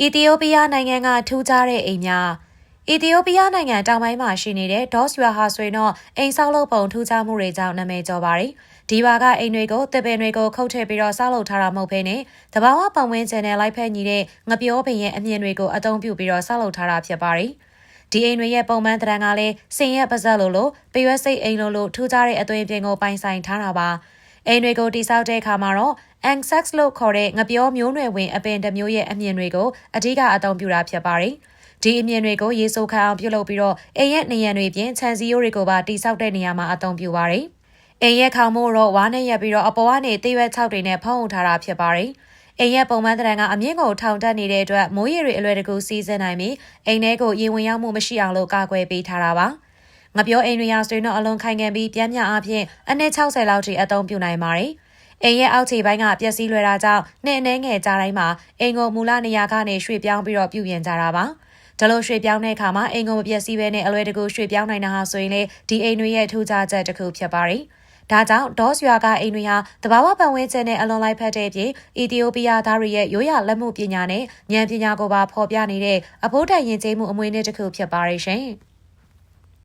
အီသီယိုးပီးယားနိုင်ငံကထူးခြားတဲ့အိမ်များအီသီယိုးပီးယားနိုင်ငံတောင်ပိုင်းမှာရှိနေတဲ့ဒေါ့စ်ရွာဟာဆိုရင်တော့အိမ်ဆောက်လုပ်ပုံထူးခြားမှုတွေကြောင့်နာမည်ကျော်ပါတယ်။ဒီဘာကအိမ်တွေကိုတစ်ပင်တွေကိုခုတ်ထည့်ပြီးတော့ဆောက်လုပ်ထားတာမဟုတ်ဘဲနဲ့တဘာဝပတ်ဝန်းကျင်နဲ့လိုက်ဖက်ညီတဲ့ငပြောပင်ရဲ့အမြင်တွေကိုအသုံးပြုပြီးတော့ဆောက်လုပ်ထားတာဖြစ်ပါတယ်။ဒီအိမ်တွေရဲ့ပုံမှန်တရံကလည်းစင်ရဲ့ပါဇက်လိုလိုပရွက်စိတ်အိမ်လိုလိုထူးခြားတဲ့အသွင်ပြင်ကိုပိုင်ဆိုင်ထားတာပါ။အိမ်တွေကိုတိစောက်တဲ့အခါမှာတော့ ansex လို့ခေါ်တဲ့ငပြောမျိုးနွယ်ဝင်အပင်တစ်မျိုးရဲ့အမြင်တွေကိုအဓိကအသုံးပြုတာဖြစ်ပါတယ်။ဒီအမြင်တွေကိုရေဆိုးခါအောင်ပြုလုပ်ပြီးတော့အိမ်ရဲ့နေရံတွေပြင်ခြံစည်းရိုးတွေကိုပါတိစောက်တဲ့နေရာမှာအသုံးပြုပါတယ်။အိမ်ရဲ့ခေါင်မိုးတော့ဝါးနဲ့ရက်ပြီးတော့အပေါ်ကနေသေးရွက်၆တွေနဲ့ဖုံးအုပ်ထားတာဖြစ်ပါတယ်။အိမ်ရဲ့ပုံမှန်တရံကအမြင့်ကိုထောင်တက်နေတဲ့အတွက်မိုးရေတွေအလွယ်တကူစီးစင်းနိုင်ပြီးအိမ်ထဲကိုရေဝင်ရောက်မှုမရှိအောင်လို့ကာကွယ်ပေးထားတာပါ။ငပြောအိမ်တွေရာဆိုရင်တော့အလွန်ခိုင်ခံပြီးပြန်မြအပြင်အနည်း60လောက်ထိအသုံးပြုနိုင်ပါတယ်။ အိမ်ရဲ့အောက်ခြေပိုင်းကပျက်စီးလွယ်တာကြောင့်နှစ်အနှဲငယ်ကြားတိုင်းမှာအိမ်ကိုမူလနေရာကနေရွှေ့ပြောင်းပြီးတော့ပြုပြင်ကြတာပါ။ဒါလို့ရွှေ့ပြောင်းတဲ့အခါမှာအိမ်ကိုမပျက်စီးဘဲနဲ့အလွယ်တကူရွှေ့ပြောင်းနိုင်တာဟာဆိုရင်လေဒီအိမ်တွေရဲ့ထူးခြားချက်တစ်ခုဖြစ်ပါတယ်။ဒါကြောင့်ဒေါစ်ရွာကအိမ်တွေဟာတဘာဝပတ်ဝန်းကျင်နဲ့အလွန်လိုက်ဖက်တဲ့အပြင်အီသီယိုးပီးယားသားတွေရဲ့ရိုးရာလက်မှုပညာနဲ့ဉာဏ်ပညာကိုပါဖော်ပြနေတဲ့အဖို့တိုင်ရင်ကျေးမှုအမွေအနှစ်တစ်ခုဖြစ်ပါရဲ့ရှင်။